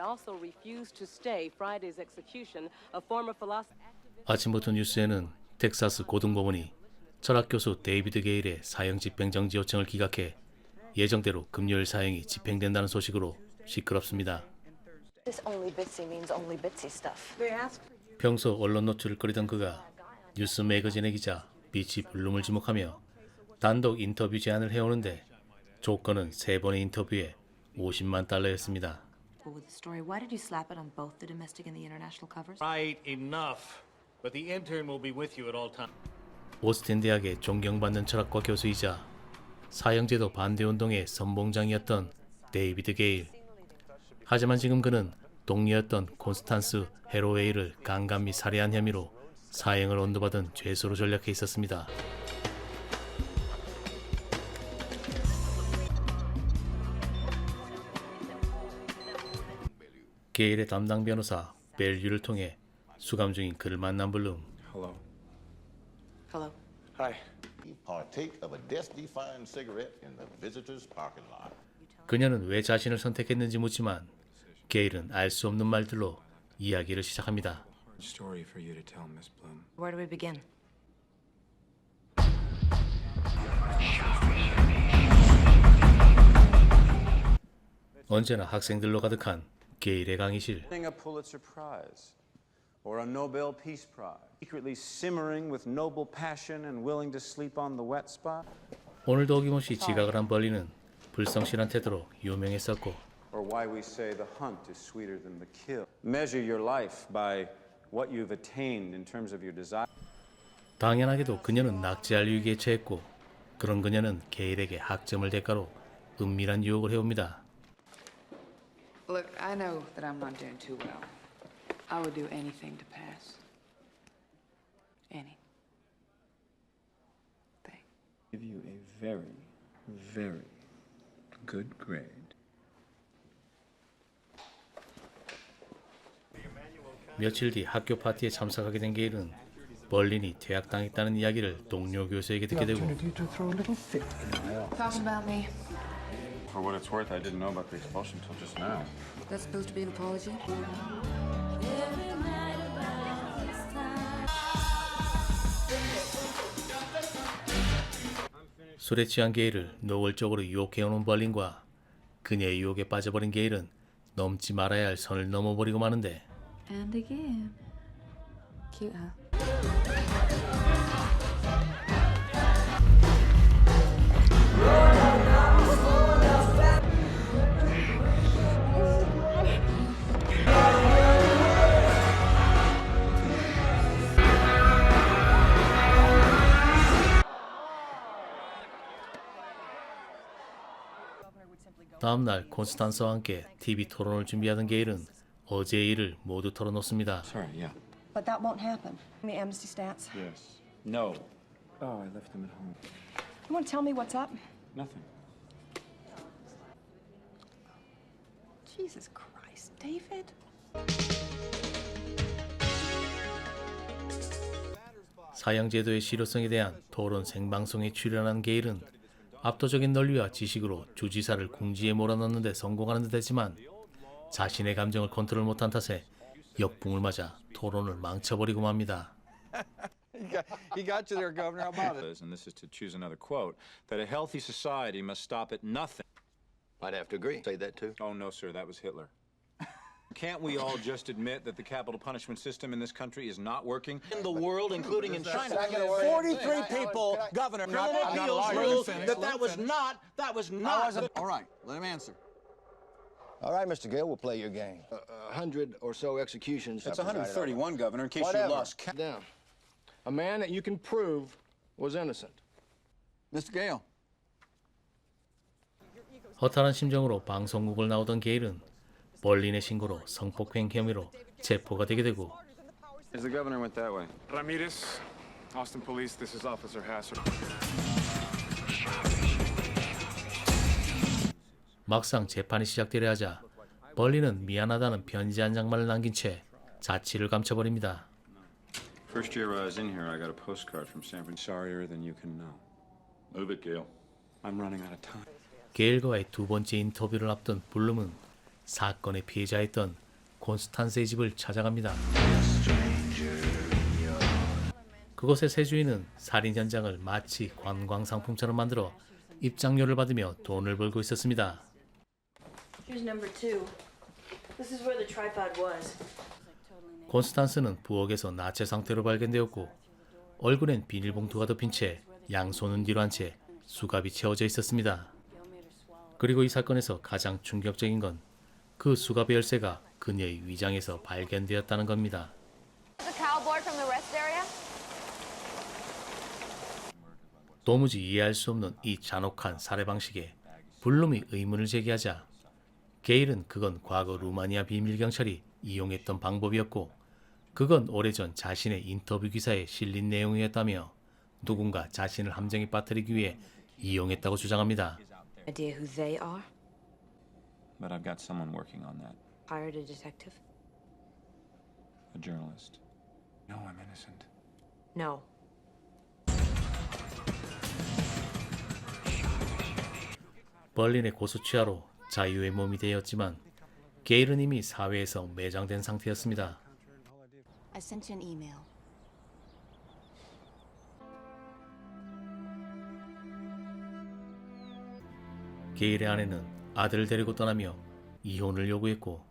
also refused to stay Friday's execution of former philosopher. 아침부터 뉴스에는 텍사스 고등법원이 철학 교수 데이비드 게일의 사형 집행 정지 요청을 기각해 예정대로 금요일 사형이 집행된다는 소식으로 시끄럽습니다. This only bitsy means only bitsy stuff. 평소 언론 노출을 꺼리던 그가 뉴스 매거진의 기자 비치 블룸을 지목하며 단독 인터뷰 제안을 해오는데 조건은 세 번의 인터뷰에 50만 달러였습니다. With the story. Why did you slap it on both the domestic and the international covers? Right, enough. But the intern will be with you at all times. 오스틴 대학의 존경받는 철학과 교수이자 사형제도 반대 운동의 선봉장이었던 데이비드 게일. 하지만 지금 그는 동료였던 콘스탄스 헤로웨이를 강간미 살해한 혐의로 사형을 언도받은 죄수로 전락해 있었습니다. 게일의 담당 변호사 벨류를 통해 수감 중인 그를 만난 블룸. Hello. Hello. Hi. partake of a death-defying cigarette in the visitor's parking lot. 그녀는 왜 자신을 선택했는지 묻지만 게일은 알 수 없는 말들로 이야기를 시작합니다. Story for you to tell, Miss Bloom. Where do we begin? 언제나 학생들로 가득한 게일의 강의실. or a Nobel Peace Prize, secretly simmering with noble passion and willing to sleep on the wet spot, 오늘도 어김없이 지각을 한 벌리는 불성실한 태도로 유명했었고 or why we say the hunt is sweeter than the kill. Measure your life by what you've attained in terms of your desire. 당연하게도 그녀는 낙제할 위기에 처했고 그런 그녀는 게일에게 학점을 대가로 은밀한 유혹을 해옵니다. Look, I know that I'm not doing too well. I would do anything to pass. Any. Thing. Give you a very, very good grade. 며칠 뒤 학교 파티에 참석하게 된 게일은 벌린이 퇴학당했다는 이야기를 동료 교수에게 듣게 되고. For what it's worth, I didn't know about the expulsion until just now. That's supposed to be an apology? 술에 취한 게일을 노골적으로 유혹해오는 벌린과 그녀의 유혹에 빠져버린 게일은 넘지 말아야 할 선을 넘어버리고 마는데 And again. Cute, huh? 다음날 콘스탄스와 함께 TV 토론을 준비하던 게일은 어제의 일을 모두 털어놓습니다. Sorry, yeah. But that won't happen. The amnesty stats. Yes. No. Oh, I left them at home. You want to tell me what's up? Nothing. Jesus Christ, David. 사형제도의 실효성에 대한 토론 생방송에 출연한 게일은 압도적인 논리와 지식으로 주지사를 궁지에 몰아넣는 데 성공하는 듯 했지만 자신의 감정을 컨트롤 못한 탓에 역풍을 맞아 토론을 망쳐버리고 맙니다. He got you there, Governor. How about it? And this is to choose another quote that a healthy society must stop at nothing. I'd have to agree. Say that too. Oh, no, sir, that was Hitler. Can't we all just admit that the capital punishment system in this country is not working? In the world, including in China. 43 people, Governor, Criminal I'm not a appeals lawyer. ruled Let him that finish. that was not, that was I not. wasn't- All right, let him answer. All right, Mr. Gill, we'll play your game. A hundred or so executions. It's 131, Governor, in case Whatever. you lost count. Down. A man that you can prove was innocent. Mr. Gale. 허탈한 심정으로 방송국을 나오던 게일은 벌린의 신고로 성폭행 혐의로 체포가 되게 되고 As the governor went that way. Ramirez, Austin Police, this is Officer Hasser. 막상 재판이 시작되려 하자 벌린은 미안하다는 편지 한 장만을 남긴 채 자취를 감춰버립니다. First year I was in here, I got a postcard from San Francisco. Sorrier than you can know. Move it, Gil. I'm running out of time. 게일과의 두 번째 인터뷰를 앞둔 블룸은 사건의 피해자였던 콘스탄스의 집을 찾아갑니다. 그곳의 새 주인은 살인 현장을 마치 관광 상품처럼 만들어 입장료를 받으며 돈을 벌고 있었습니다. Here's number two. This is where the tripod was. 콘스탄스는 부엌에서 나체 상태로 발견되었고 얼굴엔 비닐봉투가 덮인 채 양손은 뒤로 한 채 수갑이 채워져 있었습니다. 그리고 이 사건에서 가장 충격적인 건 그 수갑의 열쇠가 그녀의 위장에서 발견되었다는 겁니다. The cowboy from the rest area? 도무지 이해할 수 없는 이 잔혹한 살해 방식에 블룸이 의문을 제기하자 게일은 그건 과거 루마니아 비밀 경찰이 이용했던 방법이었고 그건 오래전 자신의 인터뷰 기사에 실린 내용이었다며 누군가 자신을 함정에 빠뜨리기 위해 이용했다고 주장합니다. Idea who they are? But I've got someone working on that. Hired a detective? A journalist. No, I'm innocent. No. 벌린의 고수취하로 자유의 몸이 되었지만 게일은 이미 사회에서 매장된 상태였습니다. I sent you an email. 게일의 아내는 아들을 데리고 떠나며 이혼을 요구했고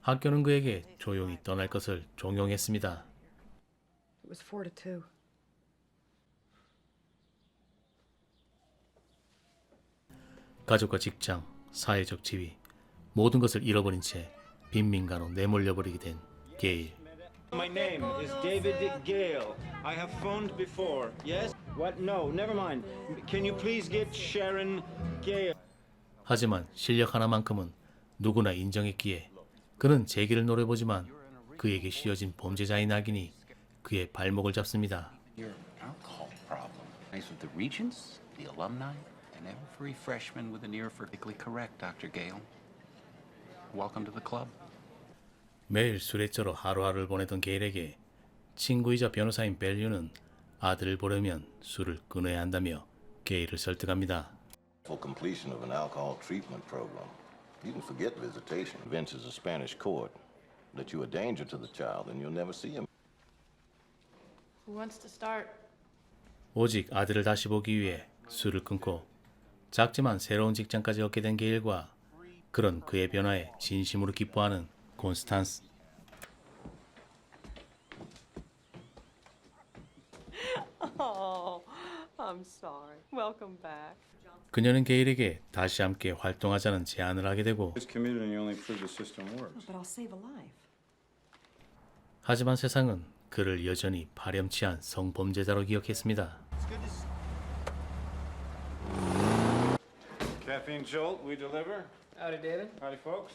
학교는 그에게 조용히 떠날 것을 종용했습니다. It was four to two. 가족과 직장, 사회적 지위, 모든 것을 잃어버린 채 빈민가로 내몰려 버리게 된 게일. My name is David Gale. I have phoned before. Yes? What? No, never mind. Can you please get Sharon Gale? 하지만 실력 하나만큼은 누구나 인정했기에 그는 재기를 노려보지만 그에게 씌어진 범죄자의 낙인이 그의 발목을 잡습니다. 매일 술에 쩔어 하루하루를 보내던 게일에게 친구이자 변호사인 벨류는 아들을 보려면 술을 끊어야 한다며 게일을 설득합니다. For completion of an alcohol treatment program, you can forget visitation. Vince is a Spanish court. That you're a danger to the child and you'll never see him. Who wants to start? 오직 아들을 다시 보기 위해 술을 끊고 작지만 새로운 직장까지 얻게 된 게일과 그런 그의 변화에 진심으로 기뻐하는 콘스탄스. Oh, I'm sorry. Welcome back. 그녀는 게일에게 다시 함께 활동하자는 제안을 하게 되고. 하지만 세상은 그를 여전히 파렴치한 성범죄자로 기억했습니다. Caffeine Jolt, we deliver. Howdy, David. Howdy, folks.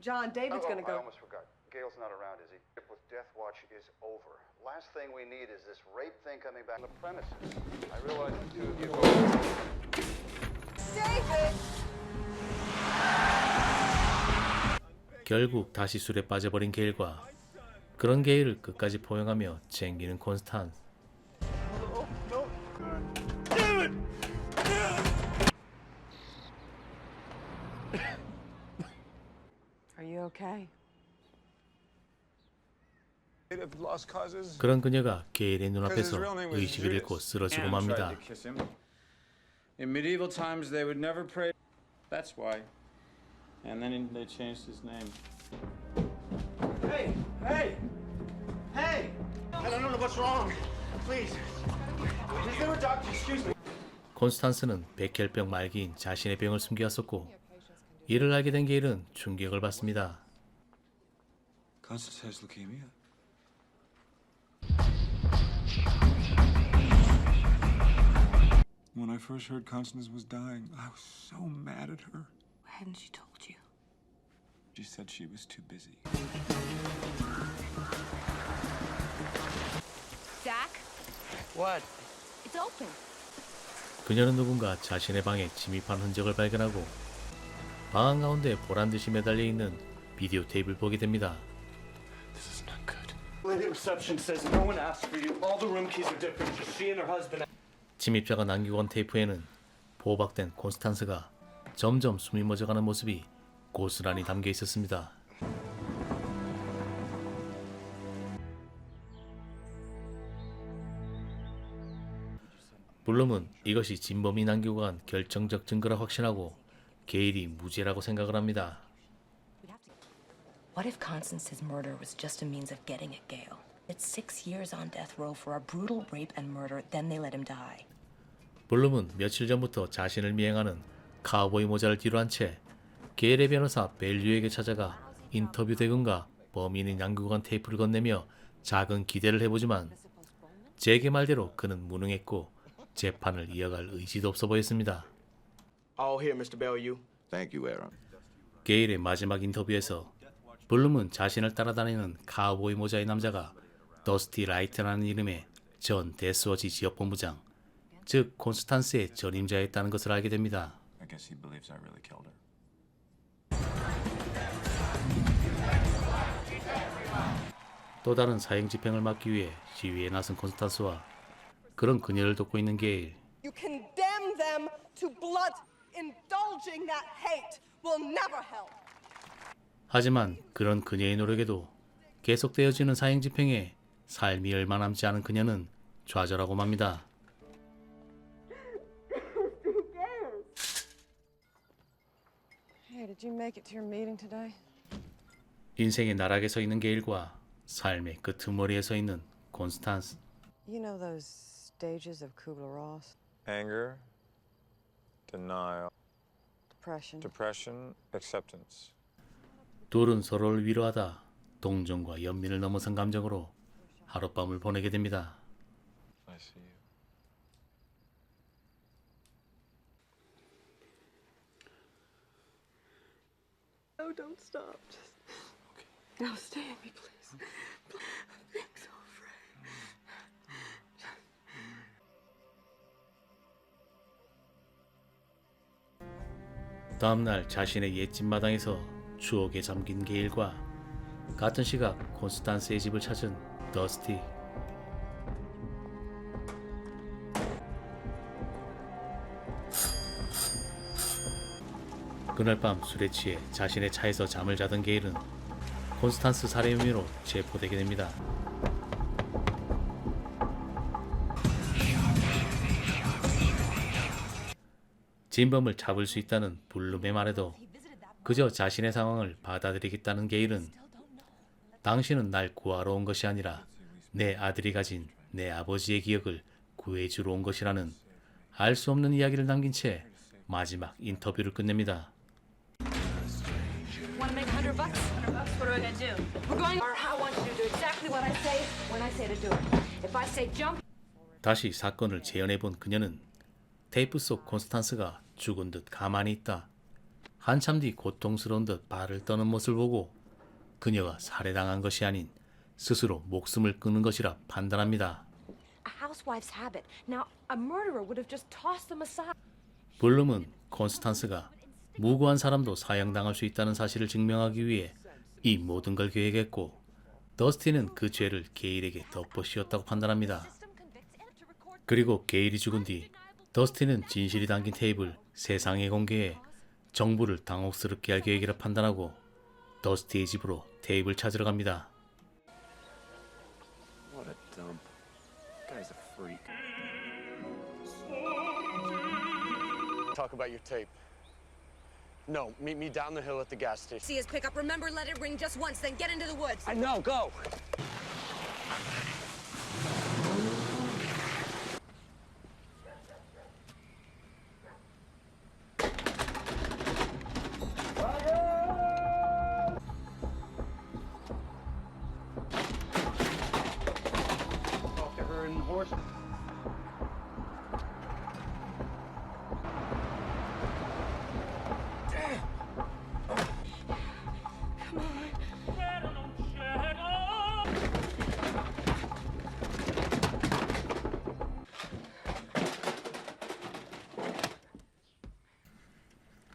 John, David's gonna go. forgot. Gail's not around, is he? With Death Watch is over. Last thing we need is this rape thing coming back on the premises. I realize the two of you 결국 다시 술에 빠져버린 게일과 그런 게일을 끝까지 포용하며 챙기는 콘스탄스. Are you okay? 그런 그녀가 게일의 눈앞에서 의식을 잃고 쓰러지고 맙니다. tried to kiss him. In medieval times, they would never pray. That's why. And then they changed his name. Hey, hey, hey! I don't know what's wrong. Please. Is there a doctor? Excuse me. 콘스탄스는 백혈병 말기인 자신의 병을 숨겨왔었고 이를 알게 된 게일은 충격을 받습니다. Constance has leukemia. When I first heard Constance was dying, I was so mad at her. Why hadn't she told you? She said she was too busy. Zach, What? it's open. 그녀는 누군가 자신의 방에 침입한 흔적을 발견하고 방 한 가운데 보란 듯이 매달려 있는 비디오 테이프를 보게 됩니다. This is not good. Lady reception says no one asked for you. All the room keys are different. Just she and her husband. 침입자가 남기고 온 테이프에는 보호박된 콘스탄스가 점점 숨이 멎어가는 모습이 고스란히 담겨 있었습니다. 블룸은 이것이 진범이 남기고 간 결정적 증거라 확신하고 게일이 무죄라고 생각을 합니다. What if Constance's murder was just a means of getting at Gale? It's six years on death row for a brutal rape and murder, then they let him die. 블룸은 며칠 전부터 자신을 미행하는 카우보이 모자를 뒤로 한 채 게일의 변호사 벨류에게 찾아가 인터뷰 대금과 남기고 간 테이프를 건네며 작은 기대를 해보지만 제게 말대로 그는 무능했고 재판을 이어갈 의지도 없어 보였습니다. All here, Mr. Bellew. Thank you, Aaron. 게일의 마지막 인터뷰에서 블룸은 자신을 따라다니는 카우보이 모자의 남자가 더스티 라이트라는 이름의 전 데스워치 지역 본부장, 즉 콘스탄스의 전임자였다는 것을 알게 됩니다. I guess he believes I really killed her. 또 다른 사형 집행을 막기 위해 시위에 나선 콘스탄스와 그런 그녀를 돕고 있는 게일. You condemn them to blood. Indulging that hate will never help. 하지만 그런 그녀의 노력에도 계속되어지는 사형 집행에 삶이 얼마 남지 않은 그녀는 좌절하고 맙니다. Did you make it to your meeting today? 인생의 나락에 서 있는 게일과 삶의 끄트머리에 서 있는 콘스탄스. You know those stages of Kubler-Ross? Anger, denial, Depression. depression, acceptance. 둘은 서로를 위로하다 동정과 연민을 넘어선 감정으로 하룻밤을 보내게 됩니다. I see you. No, don't stop. Just no, stay with me, please. I'm being so afraid. 다음날 자신의 옛집 마당에서 추억에 잠긴 게일과 같은 시각 콘스탄스의 집을 찾은 더스티. 그날 밤 술에 취해 자신의 차에서 잠을 자던 게일은 콘스탄스 살해 혐의로 체포되게 됩니다. 진범을 잡을 수 있다는 블룸의 말에도 그저 자신의 상황을 받아들이겠다는 게일은 당신은 날 구하러 온 것이 아니라 내 아들이 가진 내 아버지의 기억을 구해주러 온 것이라는 알 수 없는 이야기를 남긴 채 마지막 인터뷰를 끝냅니다. We're going. Or I want you to do exactly what I say when I say to do it. If I say jump, 다시 사건을 재현해 본 그녀는 테이프 속 콘스탄스가 죽은 듯 가만히 있다. 한참 뒤 고통스러운 듯 발을 떠는 모습을 보고 그녀가 살해당한 것이 아닌 스스로 목숨을 끊은 것이라 판단합니다. A housewife's habit. Now, a murderer would have just tossed them aside. 블룸은 콘스탄스가 무고한 사람도 사형당할 수 있다는 사실을 증명하기 위해 이 모든 걸 계획했고 더스티는 그 죄를 게일에게 덮어씌웠다고 판단합니다. 그리고 게일이 죽은 뒤 더스티는 진실이 담긴 테이프를 세상에 공개해 정부를 당혹스럽게 할 계획이라 판단하고 더스티의 집으로 테이프를 찾으러 갑니다. Talk about your tape. No, meet me down the hill at the gas station. See his pickup. Remember, let it ring just once, then get into the woods. I know, go.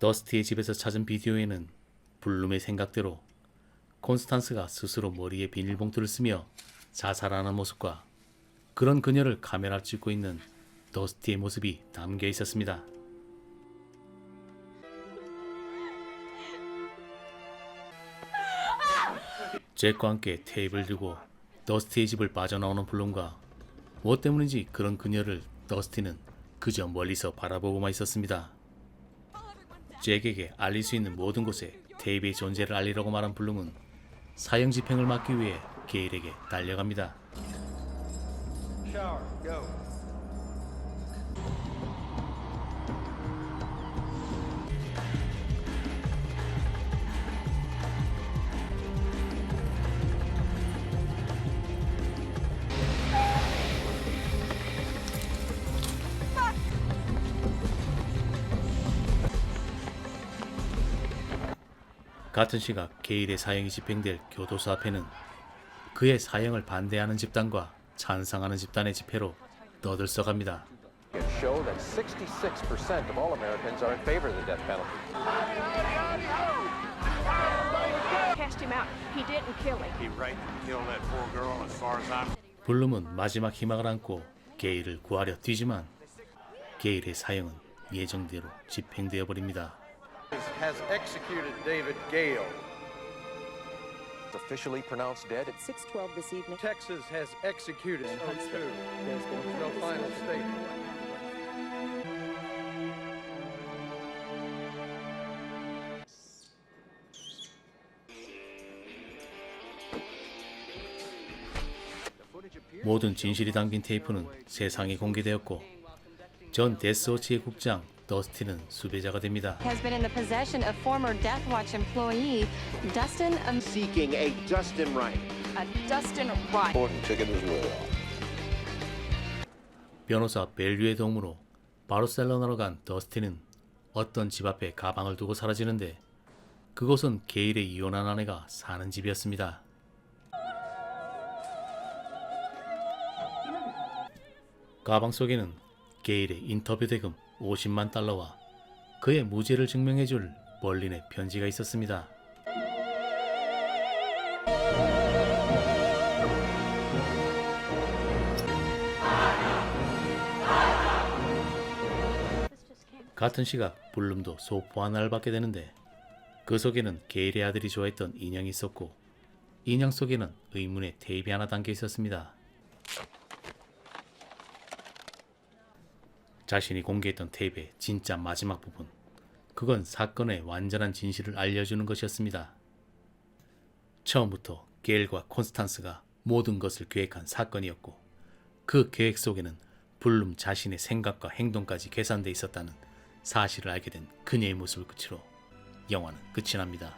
더스티의 집에서 찾은 비디오에는 블룸의 생각대로 콘스탄스가 스스로 머리에 비닐봉투를 쓰며 자살하는 모습과 그런 그녀를 카메라 찍고 있는 더스티의 모습이 담겨 있었습니다. 잭과 함께 테이블 들고 더스티의 집을 빠져나오는 블룸과 무엇 때문인지 그런 그녀를 더스티는 그저 멀리서 바라보고만 있었습니다. 잭에게 알릴 수 있는 모든 곳에 테이프의 존재를 알리라고 말한 블룸은 사형 집행을 막기 위해 게일에게 달려갑니다. 같은 시각 게일의 사형이 집행될 교도소 앞에는 그의 사형을 반대하는 집단과 찬성하는 집단의 집회로 떠들썩합니다. show that 66% of all Americans are in favor of the death penalty. Cast him out. He didn't kill him. He raped and killed that poor girl as far as I'm... 블룸은 마지막 희망을 안고 게일을 구하려 뛰지만 게일의 사형은 예정대로 집행되어 버립니다. Has executed David Gale. Officially pronounced dead at 612 this evening. Texas has executed Huntsville, too. there's been No final statement. 모든 진실이 담긴 테이프는 세상에 공개되었고 전 데스워치의 국장 더스틴은 수배자가 됩니다. has been in the possession of former Death Watch employee Dustin. Um, Seeking a Dustin Wright. a Dustin Wright. ticket as well. 변호사 벨류의 도움으로 바르셀로나로 간 더스틴은 어떤 집 앞에 가방을 두고 사라지는데 그곳은 게일의 이혼한 아내가 사는 집이었습니다. 가방 속에는 게일의 인터뷰 대금 50만 달러와 그의 무죄를 증명해줄 벌린의 편지가 있었습니다. 같은 시각 블룸도 소포 하나를 받게 되는데 그 속에는 게일의 아들이 좋아했던 인형이 있었고 인형 속에는 의문의 테이프 하나 담겨 있었습니다. 자신이 공개했던 테이프의 진짜 마지막 부분 그건 사건의 완전한 진실을 알려주는 것이었습니다. 처음부터 게일과 콘스탄스가 모든 것을 계획한 사건이었고 그 계획 속에는 블룸 자신의 생각과 행동까지 계산돼 있었다는 사실을 알게 된 그녀의 모습을 끝으로 영화는 끝이 납니다.